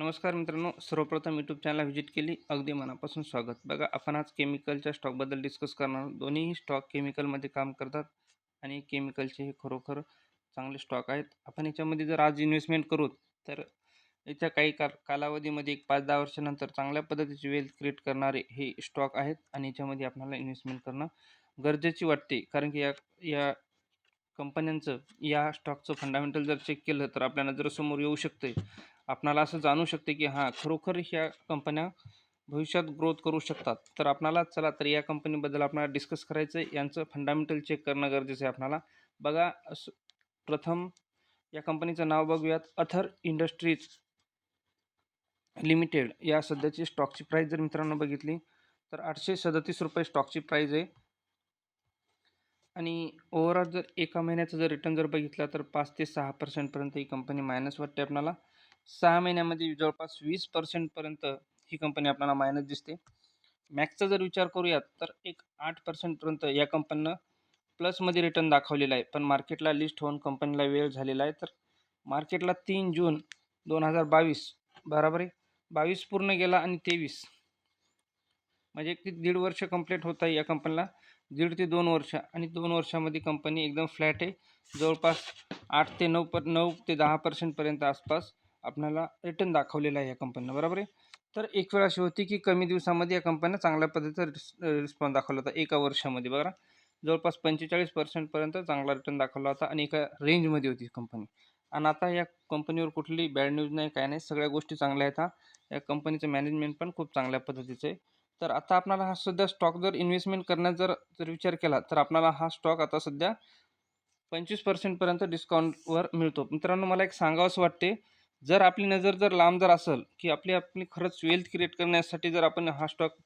नमस्कार मित्रांनो सर्वप्रथम यूट्यूब चॅनलला व्हिजिट केली. अगदी मनापासून स्वागत. बघा आपण आज केमिकलच्या स्टॉकबद्दल डिस्कस करणार दोन्हीही दोन्ही स्टॉक केमिकलमध्ये काम करतात आणि केमिकलचे हे खरोखर चांगले स्टॉक आहेत. आपण याच्यामध्ये जर आज इन्व्हेस्टमेंट करू तर याच्या काही का कालावधीमध्ये एक पाच दहा वर्षानंतर चांगल्या पद्धतीचे वेल्थ क्रिएट करणारे हे स्टॉक आहेत आणि याच्यामध्ये आपल्याला इन्व्हेस्टमेंट करणं गरजेची वाटते. कारण की या या कंपन्यांचं या स्टॉकचं फंडामेंटल जर चेक केलं तर आपल्याला जर समोर येऊ शकते आपणाला असं जाणू शकते की हां खरोखर ह्या कंपन्या भविष्यात ग्रोथ करू शकतात. तर आपणाला चला तर या कंपनीबद्दल आपल्याला डिस्कस करायचं आहे यांचं फंडामेंटल चेक करणं गरजेचं आहे आपणाला. बघा असं प्रथम या कंपनीचं नाव बघूयात. Aether industries limited. या सध्याची स्टॉकची प्राईस जर मित्रांनो बघितली तर आठशे सदतीस रुपये स्टॉकची प्राईज आहे. आणि ओव्हरऑल जर एका महिन्याचं जर रिटर्न जर बघितला तर पाच ते सहा पर्सेंटपर्यंत ही कंपनी मायनस वाटते आपल्याला सहा महिन्यामध्ये जवळपास वीस पर्सेंटपर्यंत ही कंपनी आपल्याला मायनस दिसते. मॅक्सचा जर विचार करूयात तर एक आठ पर्सेंटपर्यंत या कंपनीनं प्लसमध्ये रिटर्न दाखवलेला आहे. पण मार्केटला लिस्ट होऊन कंपनीला वेळ झालेला आहे. तर मार्केटला तीन जून दोन हजार बावीस बराबर आहे? बावीस पूर्ण गेला आणि तेवीस. म्हणजे एक दीड वर्ष कंप्लीट होत आहे या कंपनीला दीड ते दोन वर्ष आणि दोन वर्षामध्ये कंपनी एकदम फ्लॅट आहे. जवळपास आठ ते नऊ पर नऊ ते दहा पर्सेंटपर्यंत आसपास आपल्याला रिटर्न दाखवलेला आहे या कंपनीनं बरोबर आहे? तर एक वेळ अशी होती की कमी दिवसामध्ये या कंपनीनं चांगल्या पद्धतीचा रिस रिस्पॉन्स दाखवला होता एका वर्षामध्ये बघा. जवळपास पंचेचाळीस पर्सेंटपर्यंत चांगला रिटर्न दाखवला होता आणि एका रेंजमध्ये होती कंपनी आणि आता या कंपनीवर कुठली बॅड न्यूज नाही काय नाही सगळ्या गोष्टी चांगल्या आहेत या कंपनीचं मॅनेजमेंट पण खूप चांगल्या पद्धतीचं आहे. तर आता आपणाला हा सध्या स्टॉक जर इन्व्हेस्टमेंट करण्याचा जर जर विचार केला तर आपणाला हा स्टॉक आता सध्या पंचवीस पर्सेंटपर्यंत डिस्काउंटवर मिळतो. मित्रांनो मला एक सांगावंसं वाटते जर आपली नजर जर लांब जर असेल की आपली आपली खरंच वेल्थ क्रिएट करण्यासाठी जर आपण हा स्टॉक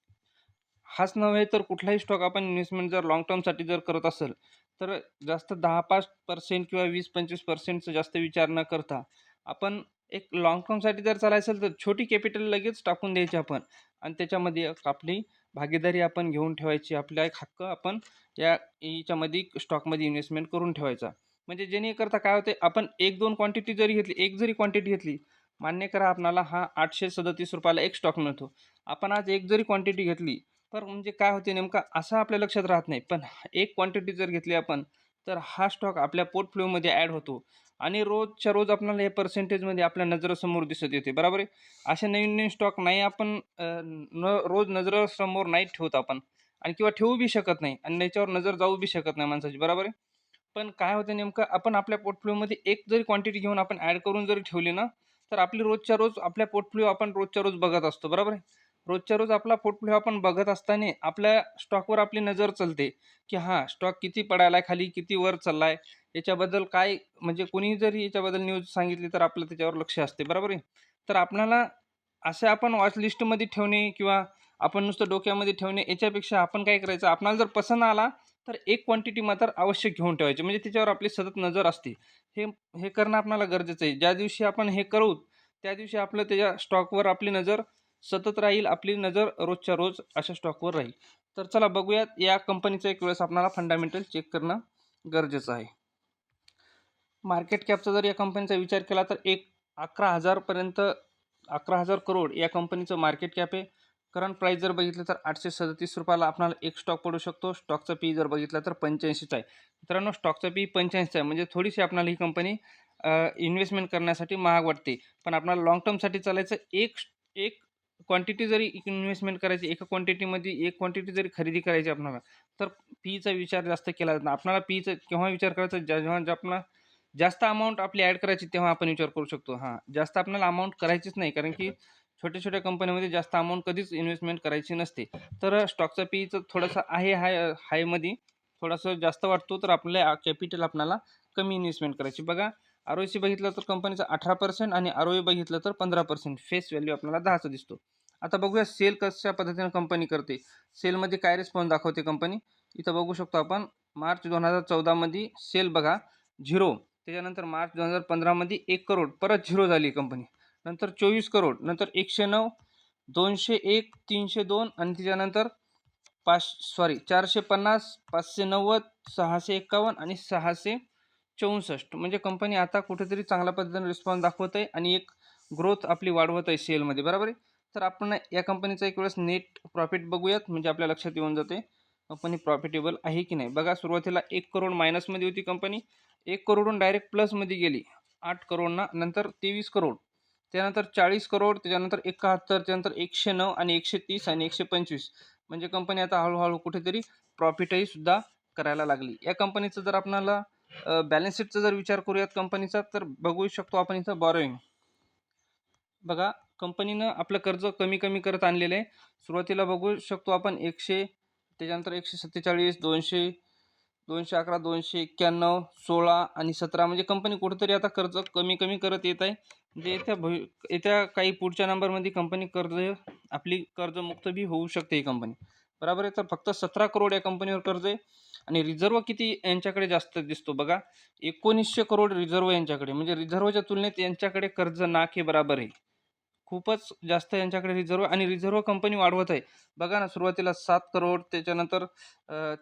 हाच नव्हे तर कुठलाही स्टॉक आपण इन्व्हेस्टमेंट जर लाँग टर्मसाठी जर करत असेल तर जास्त दहा पाच पर्सेंट किंवा वीस पंचवीस पर्सेंटचा जास्त विचार न करता आपण एक लाँग टर्मसाठी जर चालायचं असेल तर छोटी कॅपिटल लगेच टाकून द्यायची आपण. आणि त्याच्यामध्ये आपली भागीदारी आपण घेऊन ठेवायची. आपला एक हक्क आपण या याच्यामध्ये स्टॉकमध्ये इन्व्हेस्टमेंट करून ठेवायचा. म्हणजे जेणेकरता काय होते आपण एक दोन क्वांटिटी जरी घेतली एक जरी क्वांटिटी घेतली मान्य करा आपणाला हा आठशे सदतीस रुपयाला एक स्टॉक मिळतो. आपण आज एक जरी क्वांटिटी घेतली तर म्हणजे काय होते नेमका असं आपल्या लक्षात राहत नाही. पण एक क्वांटिटी जर घेतली आपण तर हा स्टॉक आपल्या पोर्टफोलिओमध्ये ॲड होतो. आणि रोजच्या रोज आपल्याला हे पर्सेंटेजमध्ये आपल्या नजरासमोर दिसत येते. बरोबर आहे? असे नवीन नवीन स्टॉक नाही आपण न रोज नजरासमोर नाही ठेवत आपण. आणि किंवा ठेवू बी शकत नाही. आणि त्याच्यावर नजर जाऊ बी शकत नाही माणसाची. बरोबर आहे? पण काय होतं नेमकं आपण आपल्या पोर्टफ्लिओमध्ये एक जरी क्वांटिटी घेऊन आपण ॲड करून जरी ठेवली ना तर आपली रोजच्या रोज आपल्या पोर्टफ्लिओ आपण रोजच्या रोज बघत असतो. बरोबर आहे? रोजच्या रोज आपला पोर्टफोलिओ आपण बघत असताना आपल्या स्टॉकवर आपली नजर चलते की हां स्टॉक किती पडायला आहे खाली किती वर चालला आहे याच्याबद्दल काय म्हणजे कोणी जरी याच्याबद्दल न्यूज सांगितली तर आपलं त्याच्यावर लक्ष असते बरोबर आहे? तर आपल्याला असे आपण वॉच लिस्टमध्ये ठेवणे किंवा आपण नुसतं डोक्यामध्ये ठेवणे याच्यापेक्षा आपण काय करायचं? आपणाला जर पसंत आला तर एक क्वांटिटी मात्र आवश्यक घेऊन ठेवायची. म्हणजे त्याच्यावर आपली सतत नजर असते. हे हे करणं आपल्याला गरजेचं आहे. ज्या दिवशी आपण हे करू त्या दिवशी आपलं त्याच्या स्टॉकवर आपली नजर सतत राहील आपली नजर रोजच्या रोज अशा स्टॉकवर राहील. तर चला बघूयात या कंपनीचं एक वेळेस आपल्याला फंडामेंटल चेक करणं गरजेचं आहे. मार्केट कॅपचा जर या कंपनीचा विचार केला तर एक अकरा हजारपर्यंत अकरा हजार करोड या कंपनीचं मार्केट कॅप आहे. करंट प्राईस जर बघितलं तर आठशे सदतीस रुपयाला आपल्याला एक स्टॉक पडू शकतो. स्टॉकचा पी जर बघितला तर पंच्याऐंशीचा आहे. मित्रांनो स्टॉकचा पी पंच्याऐंशीचा आहे. म्हणजे थोडीशी आपल्याला ही कंपनी इन्व्हेस्टमेंट करण्यासाठी महाग वाटते. पण आपल्याला लाँग टर्मसाठी चालायचं एक एक क्वांटिटी जरी इन्व्हेस्टमेंट करायची एका क्वांटिटीमध्ये एक क्वांटिटी जरी खरेदी करायची आपणाला तर पीचा विचार जास्त केला जात नाही. आपल्याला केव्हा विचार करायचा? जेव्हा आपला जास्त अमाऊंट आपली ॲड करायची तेव्हा आपण विचार करू शकतो. हां जास्त आपल्याला अमाऊंट करायचीच नाही कारण की छोट्या छोट्या कंपन्यामध्ये जास्त अमाऊंट कधीच इन्व्हेस्टमेंट करायची नसते. तर स्टॉकचा पीचं थोडंसं आहे हाय हायमध्ये थोडंसं जास्त वाटतो तर आपल्या कॅपिटल आपल्याला कमी इन्व्हेस्टमेंट करायची. बघा आर ओ सी बघितलं तर कंपनीचं अठरा पर्सेंट आणि आर ओ बघितलं तर पंधरा पर्सेंट फेस व्हॅल्यू आपल्याला दहाचा दिसतो. आता बघूया सेल कशा पद्धतीनं कंपनी करते. सेलमध्ये काय रिस्पॉन्स दाखवते कंपनी इथं बघू शकतो आपण. मार्च दोन हजार चौदामध्ये सेल बघा झिरो. त्याच्यानंतर मार्च दोन हजार पंधरामध्ये एक करोड. परत झिरो झाली कंपनी नंतर चोवीस करोड. नंतर एकशे नऊ दोनशे एक तीनशे दोन आणि त्याच्यानंतर पाच सॉरी चारशे पन्नास पाचशे नव्वद सहाशे एक्कावन्न आणि सहाशे चौसष्ट. म्हणजे कंपनी आता कुठेतरी चांगल्या पद्धतीने रिस्पॉन्स दाखवत आहे आणि एक ग्रोथ आपली वाढवत आहे सेलमध्ये बरोबर आहे? तर आपण या कंपनीचा एक वेळेस नेट प्रॉफिट बघूयात म्हणजे आपल्या लक्षात येऊन जाते कंपनी प्रॉफिटेबल आहे की नाही? बघा सुरुवातीला एक करोड मायनसमध्ये होती कंपनी एक करोडून डायरेक्ट प्लसमध्ये गेली. आठ करोडना नंतर तेवीस करोड. त्यानंतर चाळीस करोड त्याच्यानंतर एकाहत्तर त्यानंतर एकशे नऊ आणि एकशे तीस आणि एकशे पंचवीस. म्हणजे कंपनी आता हळूहळू कुठेतरी प्रॉफिटही सुद्धा करायला लागली. या कंपनीचं जर आपणाला बॅलन्स शीटचा जर विचार करूयात कंपनीचा तर बघू शकतो आपण इथं बॉरोईंग बघा कंपनीनं आपलं कर्ज कमी कमी करत आणलेलं आहे. सुरुवातीला बघू शकतो आपण एकशे त्याच्यानंतर एकशे सत्तेचाळीस दोनशे दोनशे अकरा दोनशे एक्क्याण्णव सोळा आणि सतरा. म्हणजे कंपनी कुठंतरी आता कर्ज कमी कमी करत येत आहे. म्हणजे येत्या भवि येत्या काही पुढच्या नंबरमध्ये कंपनी कर्ज आपली कर्जमुक्त बी होऊ शकते ही कंपनी बरोबर आहे? तर फक्त सतरा करोड या कंपनीवर कर्ज आहे. आणि रिझर्व किती यांच्याकडे जास्त दिसतो बघा. एकोणीसशे करोड रिझर्व यांच्याकडे. म्हणजे रिझर्वच्या तुलनेत यांच्याकडे कर्ज नाक हे बराबर आहे. खूपच जास्त यांच्याकडे रिझर्व आणि रिझर्व कंपनी वाढवत आहे. बघा ना सुरुवातीला सात करोड त्याच्यानंतर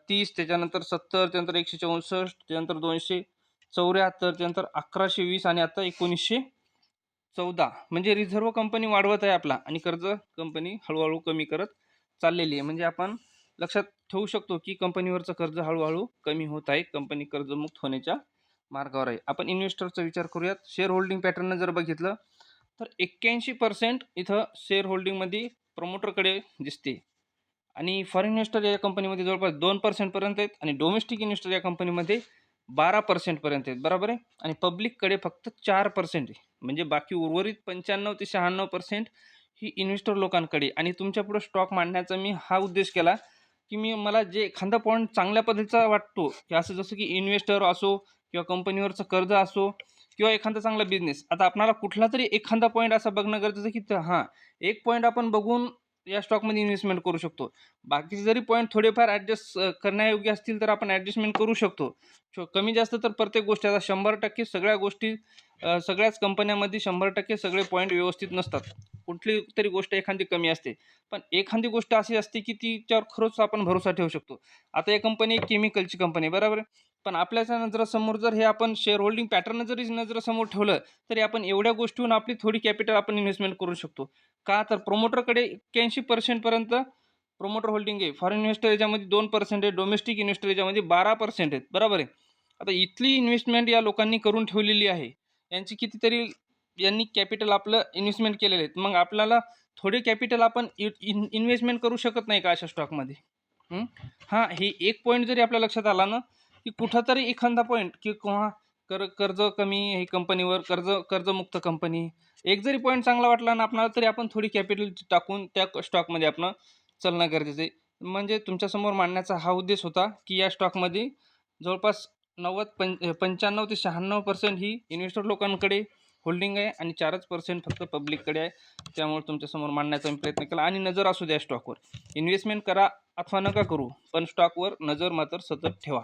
तीस त्याच्यानंतर सत्तर त्यानंतर एकशे चौसष्ट त्यानंतर दोनशे चौऱ्याहत्तर त्यानंतर अकराशे वीस आणि आता एकोणीसशे चौदा. म्हणजे रिझर्व कंपनी वाढवत आहे आपला आणि कर्ज कंपनी हळूहळू कमी करत चाललेली आहे. म्हणजे आपण लक्षात ठेवू शकतो की कंपनीवरचं कर्ज हळूहळू कमी होत आहे. कंपनी कर्जमुक्त होण्याच्या मार्गावर आहे. आपण इन्व्हेस्टरचा विचार करूयात. शेअर होल्डिंग पॅटर्न जर बघितलं तर एक्क्याऐंशी पर्सेंट इथं शेअर होल्डिंगमध्ये प्रमोटरकडे दिसते. आणि फॉरेन इन्व्हेस्टर या कंपनीमध्ये जवळपास दोन पर्सेंटपर्यंत आहेत आणि डोमेस्टिक इन्व्हेस्टर या कंपनीमध्ये बारा पर्सेंटपर्यंत आहेत. बरोबर आहे? आणि पब्लिककडे फक्त चार पर्सेंट आहे. म्हणजे बाकी उर्वरित पंच्याण्णव ते शहाण्णव पर्सेंट ही इन्व्हेस्टर लोकांकडे आणि तुमच्यापुढं स्टॉक मांडण्याचा मी हा उद्देश केला की मी मला जे एखादा पॉईंट चांगल्या पद्धतीचा वाटतो की असं जसं की इन्व्हेस्टर असो किंवा कंपनीवरचं कर्ज असो किंवा एखादा चांगला बिझनेस आता आपणाला कुठला तरी एखादा पॉईंट असा बघणं गरजेचं की हां एक पॉईंट आपण बघून या स्टॉकमध्ये इन्व्हेस्टमेंट करू शकतो. बाकीचे जरी पॉईंट थोडेफार ॲडजस्ट करण्यायोग्य असतील तर आपण ॲडजस्टमेंट करू शकतो. शो- कमी जास्त तर प्रत्येक गोष्टी आता शंभर टक्के सगळ्या गोष्टी सगळ्याच कंपन्यामध्ये शंभर टक्के सगळे पॉईंट व्यवस्थित नसतात. कुठली तरी गोष्ट एखादी कमी असते. पण एखादी गोष्ट अशी असते की तिच्यावर खरंच आपण भरोसा ठेवू शकतो. आता या कंपनी एक केमिकलची कंपनी आहे बरोबर? आहे? पण आपल्याच्या नजरासमोर जर हे आपण शेअर होल्डिंग पॅटर्न जरी नजरासमोर ठेवलं तरी आपण एवढ्या गोष्टीहून आपली थोडी कॅपिटल आपण इन्व्हेस्टमेंट करू शकतो. का? तर प्रोमोटरकडे एक्क्याऐंशी पर्सेंटपर्यंत प्रोमोटर होल्डिंग आहे. फॉरेन इन्व्हेस्टर याच्यामध्ये दोन पर्सेंट आहे. डोमेस्टिक इन्व्हेस्टर याच्यामध्ये बारा पर्सेंट आहेत. बरोबर आहे? आता इथली इन्व्हेस्टमेंट या लोकांनी करून ठेवलेली आहे. यांची कितीतरी यांनी कॅपिटल आपलं इन्व्हेस्टमेंट केलेले आहेत मग आपल्याला थोडे कॅपिटल आपण इन इन्व्हेस्टमेंट करू शकत नाही का अशा स्टॉकमध्ये हां? हे एक पॉईंट जरी आपल्या लक्षात आला ना की कुठंतरी एखादा पॉईंट की किंवा कर कर्ज कमी हे कंपनीवर कर्ज कर्जमुक्त कंपनी एक जरी पॉईंट चांगला वाटला ना आपणाला तरी आपण थोडी कॅपिटल टाकून त्या स्टॉकमध्ये आपण चलणं गरजेचं आहे. म्हणजे तुमच्यासमोर मांडण्याचा हा उद्देश होता की या स्टॉकमध्ये जवळपास नव्वद पं पंच्याण्णव ते शहाण्णव पर्सेंट ही इन्व्हेस्टर लोकांकडे होल्डिंग आहे आणि चारच पर्सेंट फक्त पब्लिककडे आहे. त्यामुळे तुमच्यासमोर मांडण्याचा मी प्रयत्न केला. आणि नजर असू द्या स्टॉकवर इन्व्हेस्टमेंट करा अथवा नका करू पण स्टॉकवर नजर मात्र सतत ठेवा.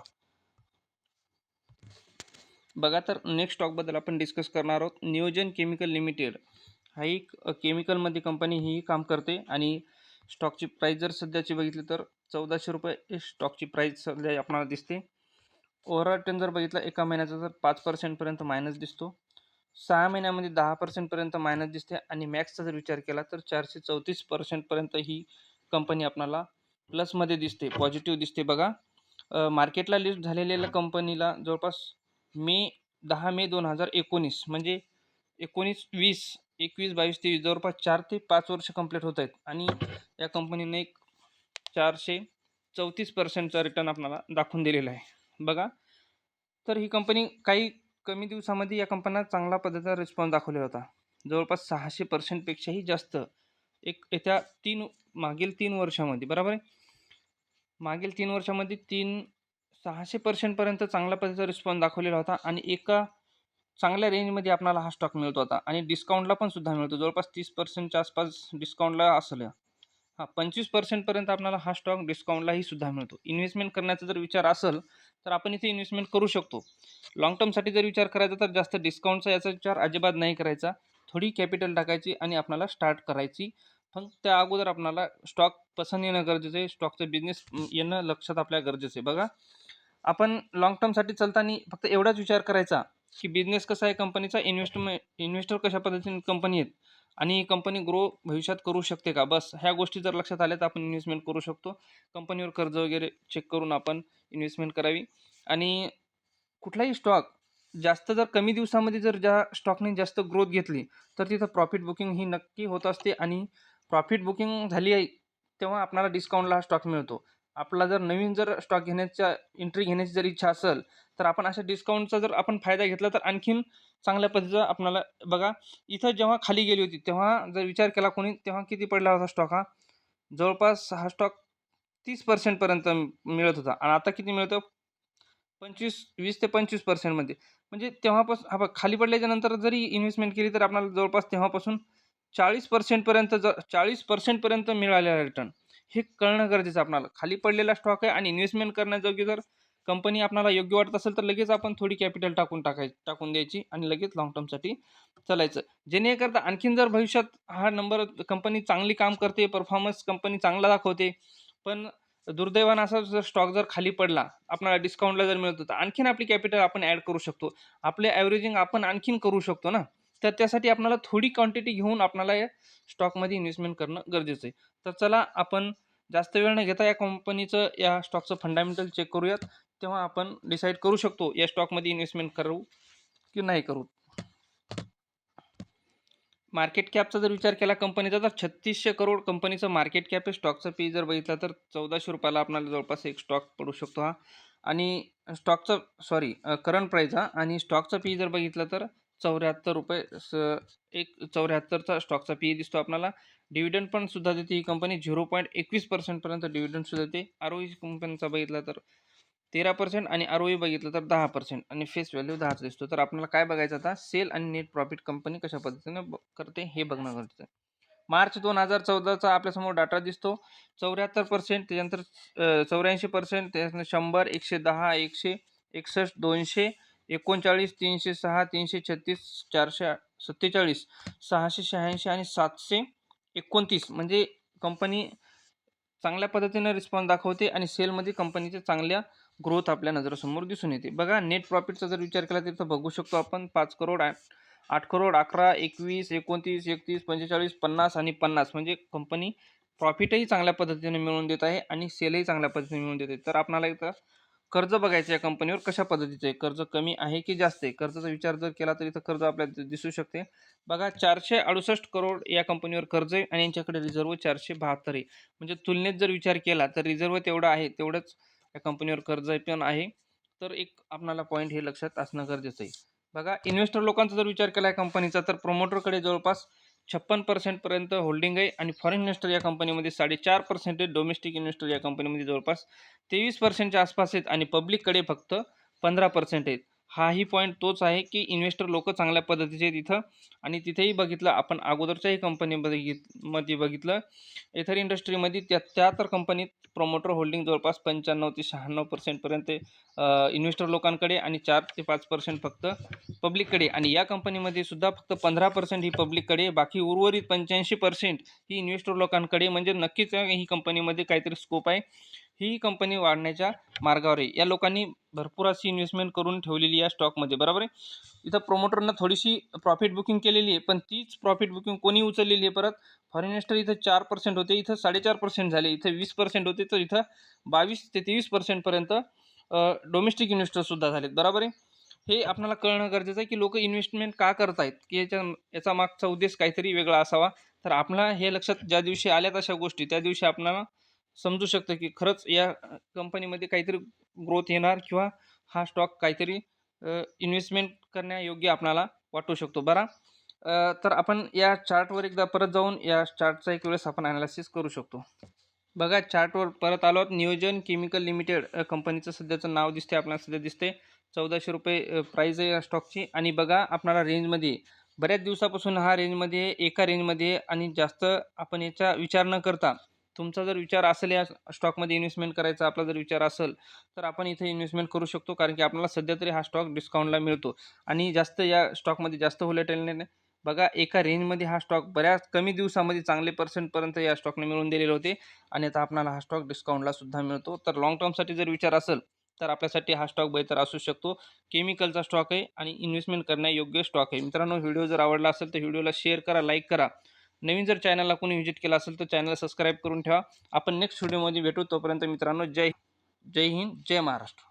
बघा तर नेक्स्ट स्टॉकबद्दल आपण डिस्कस करणार आहोत. नियोजन केमिकल लिमिटेड हा एक केमिकलमध्ये कंपनी ही काम करते आणि स्टॉकची प्राईस जर सध्याची बघितली तर चौदाशे रुपये स्टॉकची प्राईस सध्या आपणाला दिसते. ओव्हरऑल रिटर्न जर बघितला एका महिन्याचा तर पाच पर्सेंटपर्यंत मायनस दिसतो. सहा महिन्यामध्ये दहा पर्सेंटपर्यंत मायनस दिसते आणि मॅक्सचा जर विचार केला तर चारशे चौतीस पर्सेंटपर्यंत ही कंपनी आपणाला प्लसमध्ये दिसते पॉझिटिव्ह दिसते बघा. मार्केटला लिस्ट झालेल्या कंपनीला जवळपास मे दहा मे दोन हजार एकोणीस म्हणजे एकोणीस वीस एकवीस बावीस तेवीस जवळपास चार ते पाच वर्ष कंप्लीट होत आहेत. आणि या कंपनीने एक चारशे चौतीस पर्सेंटचा रिटर्न आपल्याला दाखवून दिलेला आहे. बघा. तर ही कंपनी काही कमी दिवसामध्ये या कंपन्या चांगला पद्धतीचा रिस्पॉन्स दाखवलेला होता. जवळपास सहाशे पर्सेंटपेक्षाही जास्त. एक येत्या तीन मागील तीन वर्षामध्ये बरोबर आहे? मागील तीन वर्षामध्ये तीन सहाशे पर्सेंटपर्यंत चांगल्या पद्धतीचा रिस्पॉन्स दाखवलेला होता आणि एका चांगल्या रेंजमध्ये आपल्याला हा स्टॉक मिळत होता आणि डिस्काउंटला पण सुद्धा मिळतो. जवळपास तीस पर्सेंटच्या आसपास डिस्काउंटला असलं. हां पंचवीस पर्सेंटपर्यंत आपल्याला हा स्टॉक डिस्काउंटलाही सुद्धा मिळतो. इन्व्हेस्टमेंट करण्याचा जर विचार असेल तर आपण इथे इन्व्हेस्टमेंट करू शकतो. लाँग टर्मसाठी जर विचार करायचा तर जास्त डिस्काउंटचा याचा विचार अजिबात नाही करायचा. थोडी कॅपिटल टाकायची आणि आपल्याला स्टार्ट करायची. फक्त त्या अगोदर आपल्याला स्टॉक पसंत येणं गरजेचं आहे. स्टॉकचं बिझनेस येणं लक्षात आपल्या गरजेचं आहे. बघा. आपण लाँग टर्मसाठी चालताना फक्त एवढाच विचार करायचा की बिझनेस कसा आहे कंपनीचा इन्व्हेस्टमेंट इन्व्हेस्टर कशा पद्धतीने कंपनी आहेत आणि कंपनी ग्रो भविष्यात करू शकते का? बस ह्या गोष्टी जर लक्षात आल्या तर आपण इन्व्हेस्टमेंट करू शकतो. कंपनीवर कर्ज वगैरे चेक करून आपण इन्व्हेस्टमेंट करावी. आणि कुठलाही स्टॉक जास्त जर कमी दिवसामध्ये जर ज्या स्टॉकने जास्त ग्रोथ घेतली तर तिथं प्रॉफिट बुकिंग ही नक्की होत असते आणि प्रॉफिट बुकिंग झाली आहे तेव्हा आपल्याला डिस्काउंटला हा स्टॉक मिळतो. आपला जर नवीन जर स्टॉक घेण्याच्या एंट्री घेण्याची जर इच्छा असेल तर आपण अशा डिस्काउंटचा जर आपण फायदा घेतला तर आणखीन चांगल्या पद्धतीचा आपल्याला बघा इथं जेव्हा खाली गेली होती तेव्हा जर विचार केला कोणी तेव्हा किती पडला होता स्टॉक हा? जवळपास हा स्टॉक तीस पर्सेंटपर्यंत मिळत होता. आणि आता किती मिळतं? पंचवीस वीस ते पंचवीस पर्सेंटमध्ये म्हणजे तेव्हापासून हा बघ खाली पडल्याच्या नंतर जरी इन्व्हेस्टमेंट केली तर आपल्याला जवळपास तेव्हापासून चाळीस पर्सेंटपर्यंत ज चाळीस पर्सेंटपर्यंत मिळालेला रिटर्न हे कळणं गरजेचं आपणाला. आपल्याला खाली पडलेला स्टॉक आहे आणि इन्व्हेस्टमेंट करण्याजोगी जर कंपनी आपल्याला योग्य वाटत असेल तर लगेच आपण थोडी कॅपिटल टाकून टाकायची टाकून द्यायची आणि लगेच लॉंग टर्मसाठी चालायचं. जेणेकरता आणखीन जर भविष्यात हा नंबर कंपनी चांगली काम करते परफॉर्मन्स कंपनी चांगला दाखवते पण दुर्दैवानं असा जर स्टॉक जर खाली पडला आपल्याला डिस्काउंटला जर मिळत तर आणखीन आपली कॅपिटल आपण ॲड करू शकतो. आपले ॲव्हरेजिंग आपण आणखीन करू शकतो ना. तर त्यासाठी आपल्याला थोडी क्वांटिटी घेऊन आपल्याला या स्टॉकमध्ये इन्व्हेस्टमेंट करणं गरजेचं आहे. तर चला आपण जास्त वेळ न घेता या कंपनीचं या स्टॉकचं फंडामेंटल चेक करूयात. तेव्हा आपण डिसाईड करू शकतो या स्टॉकमध्ये इन्व्हेस्टमेंट करू की नाही करू. मार्केट कॅपचा जर विचार केला कंपनीचा तर छत्तीसशे करोड कंपनीचं मार्केट कॅप आहे. स्टॉकचा पी जर बघितला तर चौदाशे रुपयाला आपल्याला जवळपास एक स्टॉक पडू शकतो हा. आणि स्टॉकचं सॉरी करंट प्राईज हा. आणि स्टॉकचा पी जर बघितलं तर चौऱ्याहत्तर रुपये स एक चौऱ्याहत्तरचा स्टॉकचा पी दिसतो आपल्याला. डिव्हिडंड पण सुद्धा देते ही कंपनी झिरो पॉईंट एकवीस पर्सेंटपर्यंत डिव्हिडंडसुद्धा देते. आर ओ कंपनीचा बघितला तर तेरा पर्सेंट आणि आर ओ बघितलं तर दहा पर्सेंट आणि फेस व्हॅल्यू दहाच दिसतो. तर आपल्याला काय बघायचं आता? सेल आणि नेट प्रॉफिट कंपनी कशा पद्धतीने ब- करते हे बघणं गरजेचं आहे. मार्च दोन हजार चौदाचा आपल्यासमोर डाटा दिसतो. चौऱ्याहत्तर पर्सेंट त्याच्यानंतर चौऱ्याऐंशी पर्सेंट त्याच्यानंतर शंभर एकशे दहा एकशे एकसष्ट दोनशे एकोणचाळीस तीनशे सहा तीनशे छत्तीस चारशे सत्तेचाळीस सहाशे शहाऐंशी आणि सातशे एकोणतीस. म्हणजे कंपनी चांगल्या पद्धतीनं रिस्पॉन्स दाखवते आणि सेलमध्ये कंपनीच्या चांगल्या ग्रोथ आपल्या नजरेसमोर दिसून येते. बघा नेट प्रॉफिटचा जर विचार केला तर बघू शकतो आपण पाच करोड आठ आठ करोड अकरा एकवीस एकोणतीस एकतीस पंचेचाळीस पन्नास आणि पन्नास. म्हणजे कंपनी प्रॉफिटही चांगल्या पद्धतीने मिळवून देत आहे आणि सेलही चांगल्या पद्धतीने मिळवून देते तर आपणाला एकदा कर्ज बघायचं या कंपनीवर कशा पद्धतीचं आहे? कर्ज कमी आहे की जास्त आहे? कर्जाचा विचार जर केला तर इथं कर्ज आपल्याला दिसू शकते. बघा चारशे अडुसष्ट करोड या कंपनीवर कर्ज आहे आणि यांच्याकडे रिझर्व चारशे बहात्तर आहे. म्हणजे तुलनेत जर विचार केला तर रिझर्व तेवढं आहे तेवढंच या कंपनीवर कर्ज पण आहे. तर एक आपल्याला पॉईंट हे लक्षात असणं गरजेचं आहे. बघा इन्व्हेस्टर लोकांचा जर विचार केला आहे कंपनीचा तर प्रोमोटरकडे जवळपास छप्पन पर्सेंटपर्यंत होल्डिंग आहे आणि फॉरेन इन्व्हेस्टर या कंपनीमध्ये साडेचार पर्सेंट आहे डोमेस्टिक इन्व्हेस्टर या कंपनीमध्ये जवळपास तेवीस पर्सेंटच्या आसपास आहेत आणि पब्लिककडे फक्त पंधरा पर्सेंट आहेत. हाही पॉईंट तोच आहे की इन्व्हेस्टर लोक चांगल्या पद्धतीचे तिथं आणि तिथेही बघितलं आपण अगोदरच्याही कंपनीमध्ये घेत मध्ये बघितलं एथर इंडस्ट्रीमध्ये त्या त्या तर कंपनीत प्रमोटर होल्डिंग जवळपास पंच्याण्णव ते शहाण्णव पर्सेंटपर्यंत इन्व्हेस्टर लोकांकडे आणि चार ते पाच पर्सेंट फक्त पब्लिककडे आणि या कंपनीमध्ये सुद्धा फक्त पंधरा पर्सेंट ही पब्लिककडे बाकी उर्वरित पंच्याऐंशी पर्सेंट ही इन्व्हेस्टर लोकांकडे. म्हणजे नक्कीच ही कंपनीमध्ये काहीतरी स्कोप आहे. ही कंपनी वाढण्याच्या मार्गावर आहे. या लोकांनी भरपूर अशी इन्व्हेस्टमेंट करून ठेवलेली या स्टॉकमध्ये बरोबर आहे? इथं प्रोमोटरनं थोडीशी प्रॉफिट बुकिंग केलेली आहे पण तीच प्रॉफिट बुकिंग कोणी उचललेली आहे? परत फॉरेन इन्व्हेस्टर इथं चार पर्सेंट होते इथं साडेचार पर्सेंट झाले इथं वीस पर्सेंट होते तर इथं बावीस ते तेवीस पर्सेंटपर्यंत डोमेस्टिक इन्व्हेस्टरसुद्धा झालेत बरोबर आहे? हे आपल्याला कळणं गरजेचं आहे की लोक इन्व्हेस्टमेंट का करत आहेत की याच्या याचा मागचा उद्देश काहीतरी वेगळा असावा. तर आपल्याला हे लक्षात ज्या दिवशी आल्यात अशा गोष्टी त्या दिवशी आपल्याला समजू शकतं की खरंच या कंपनीमध्ये काहीतरी ग्रोथ येणार किंवा हा स्टॉक काहीतरी इन्व्हेस्टमेंट करण्यायोग्य आपणाला वाटू शकतो. बरा? तर आपण या चार्टवर एकदा परत जाऊन या चार्टचा एक वेळेस आपण ॲनालिसिस करू शकतो. बघा चार्टवर परत आलो नियोजन केमिकल लिमिटेड कंपनीचं सध्याचं नाव दिसते आपल्याला सध्या दिसते चौदाशे रुपये प्राईज आहे या स्टॉकची आणि बघा आपणाला रेंजमध्ये बऱ्याच दिवसापासून हा रेंजमध्ये एका रेंजमध्ये आणि जास्त आपण याचा विचार न करता तुमचा जर विचार असेल या स्टॉकमध्ये इन्व्हेस्टमेंट करायचा आपला जर विचार असेल तर आपण इथे इन्व्हेस्टमेंट करू शकतो कारण की आपल्याला सध्या तरी हा स्टॉक डिस्काउंटला मिळतो. आणि जास्त या स्टॉकमध्ये जास्त होलेटेल नाही. बघा एका रेंजमध्ये हा स्टॉक बऱ्याच कमी दिवसामध्ये चांगले पर्सेंटपर्यंत या स्टॉकने मिळून दिलेले होते. आणि आता आपल्याला हा स्टॉक डिस्काउंटला सुद्धा मिळतो. तर लाँग टर्मसाठी जर विचार असेल तर आपल्यासाठी हा स्टॉक बेहतर असू शकतो. केमिकलचा स्टॉक आहे आणि इन्व्हेस्टमेंट करण्यायोग्य स्टॉक आहे. मित्रांनो व्हिडिओ जर आवडला असेल तर व्हिडिओला शेअर करा लाईक करा. नवीन जर चॅनलला कोणी व्हिजिट केला असेल तर चॅनल सबस्क्राईब करून ठेवा. आपण नेक्स्ट व्हिडिओमध्ये भेटू. तोपर्यंत मित्रांनो जय जय हिंद जय महाराष्ट्र.